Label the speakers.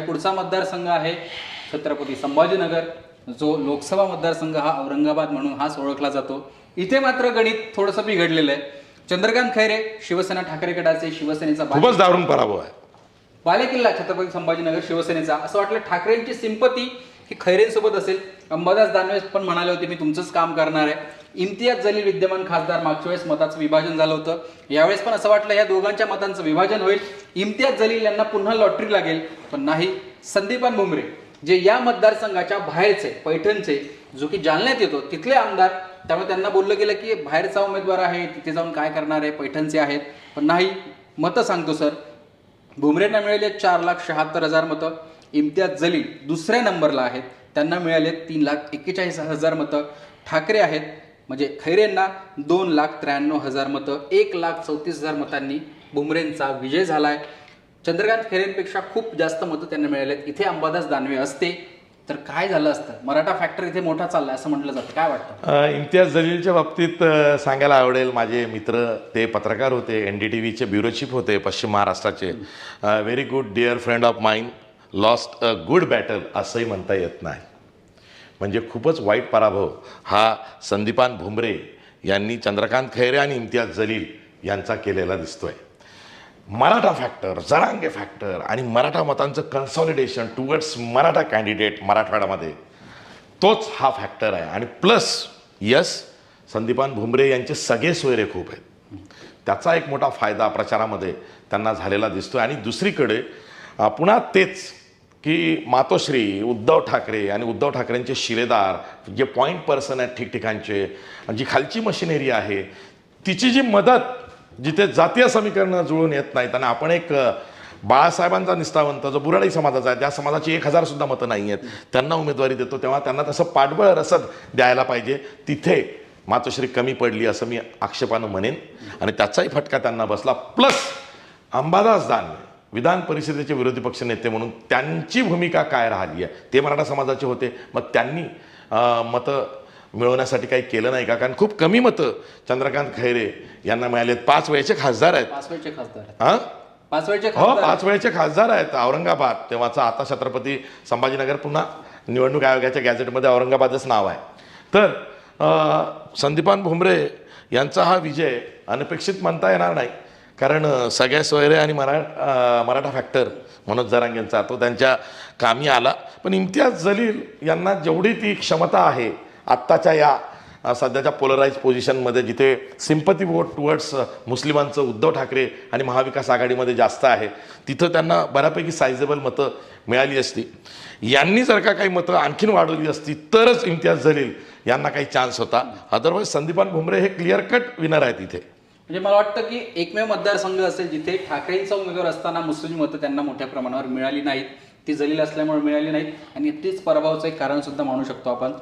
Speaker 1: पुढचा मतदारसंघ आहे छत्रपती संभाजीनगर जो लोकसभा मतदारसंघ हा औरंगाबाद म्हणून हाच ओळखला जातो. इथे मात्र गणित थोडंसं बिघडलेलं आहे. चंद्रकांत खैरे शिवसेना ठाकरे गटाचे शिवसेनेचा
Speaker 2: खूपच दारुण पराभव आहे.
Speaker 1: बालेकिल्ला छत्रपती संभाजीनगर शिवसेनेचा. असं वाटलं ठाकरेंची सिंपती ही खैरेंसोबत असेल. अंबादास दानवे पण म्हणाले होते मी तुमचंच काम करणार आहे. इम्तियाज जलील विद्यमान खासदार मागच्या वेळेस मताचं विभाजन झालं होतं. यावेळेस पण असं वाटलं या दोघांच्या मतांचं विभाजन होईल. इम्तियाज जलील यांना पुन्हा लॉटरी लागेल. पण नाही संदीपान भुमरे जे या मतदारसंघाच्या बाहेरचे पैठणचे जो की जालन्यात येतो तिथले आमदार त्यामुळे त्यांना बोललं गेलं की बाहेरचा उमेदवार आहे तिथे जाऊन काय करणार आहे पैठणचे आहेत. पण नाही मतं सांगतो सर. भुमरेंना मिळाले चार लाख शहात्तर हजार मतं. इम्तियाज जलील दुसऱ्या नंबरला आहेत. त्यांना मिळाले तीन लाख एक्केचाळीस हजार मतं. ठाकरे आहेत म्हणजे खैरेंना दोन लाख त्र्याण्णव हजार मतं. एक लाख चौतीस हजार मतांनी बुमरेंचा विजय झाला आहे चंद्रकांत खैरेंपेक्षा खूप जास्त मतं त्यांना मिळालेत. इथे अंबादास दानवे असते. तर काय झालं असतं? मराठा फॅक्टर इथे मोठा चाललाय असं म्हटलं जातं. काय वाटतं?
Speaker 2: इम्तियाज जलीलच्या बाबतीत सांगायला आवडेल माझे मित्र. ते पत्रकार होते एन डी टी व्हीचे ब्युरोशिप होते पश्चिम महाराष्ट्राचे. Very good dear friend of mind lost a good battle असंही म्हणता येत नाही. म्हणजे खूपच वाईट पराभव हा संदीपान भुमरे यांनी चंद्रकांत खैरे आणि इम्तियाज जलील यांचा केलेला दिसतोय. मराठा फॅक्टर जरांगे फॅक्टर आणि मराठा मतांचं कन्सॉलिडेशन टुवर्ड्स मराठा कॅन्डिडेट मराठवाड्यामध्ये तोच हा फॅक्टर आहे. आणि प्लस यस संदीपान भुमरे यांचे सगळे सोयरे खूप आहेत. त्याचा एक मोठा फायदा प्रचारामध्ये त्यांना झालेला दिसतो आणि दुसरीकडे पुन्हा तेच की मातोश्री उद्धव ठाकरे आणि उद्धव ठाकरेंचे शिलेदार जे पॉईंट पर्सन आहेत ठिकठिकाणचे जी खालची मशिनरी आहे तिची जी मदत जिथे जातीय समीकरणं जुळून येत नाहीत आणि आपण एक बाळासाहेबांचा निष्ठावंत जो बुराडी समाजाचा आहे त्या समाजाची एक हजारसुद्धा मतं नाही आहेत. त्यांना उमेदवारी देतो तेव्हा त्यांना तसं पाठबळ रसद द्यायला पाहिजे. तिथे मातोश्री कमी पडली असं मी आक्षेपानं म्हणेन. आणि त्याचाही फटका त्यांना बसला. प्लस अंबादास दानवे. विधान परिषदेचे विरोधी पक्ष नेते म्हणून त्यांची भूमिका काय राहिली आहे? ते मराठा समाजाचे होते. मग त्यांनी मतं मिळवण्यासाठी काही केलं नाही का? कारण खूप कमी मतं चंद्रकांत खैरे यांना मिळालेत. पाच वेळचे खासदार आहेत.
Speaker 1: पाच वेळचे खासदार आहेत.
Speaker 2: हां?
Speaker 1: पाच वेळचे
Speaker 2: हो
Speaker 1: खासदार
Speaker 2: पाच वेळेचे खासदार आहेत. औरंगाबाद तेव्हाचा आता छत्रपती संभाजीनगर पुन्हा निवडणूक आयोगाच्या गॅझेटमध्ये औरंगाबादच नाव आहे. तर संदीपान भुमरे यांचा हा विजय अनपेक्षित म्हणता येणार नाही. कारण सगळ्या सोयरे आणि मरा मराठा फॅक्टर मनोज जरांगेंचा तो त्यांच्या कामी आला. पण इम्तियाज जलील यांना जेवढी ती क्षमता आहे आत्ताच्या या सध्याच्या पोलराईज पोझिशनमध्ये जिथे सिम्पती वोट टुवर्ड्स मुस्लिमांचं उद्धव ठाकरे आणि महाविकास आघाडीमध्ये जास्त आहे तिथं त्यांना बऱ्यापैकी सायझेबल मतं मिळाली असती. यांनी जर का काही मतं आणखीन वाढवली असती तरच इम्तियाज जलील यांना काही चान्स होता. अदरवाईज संदीपान भुमरे हे क्लिअर कट विनर आहेत इथे.
Speaker 1: म्हणजे मला वाटतं की एकमेव मतदारसंघ असेल जिथे ठाकरेंचा उमेदवार असताना मुस्लिम मतं त्यांना मोठ्या प्रमाणावर मिळाली नाहीत ती जलील असल्यामुळे मिळाली नाहीत आणि तीच पराभवाचं एक कारण सुद्धा मानू शकतो आपण.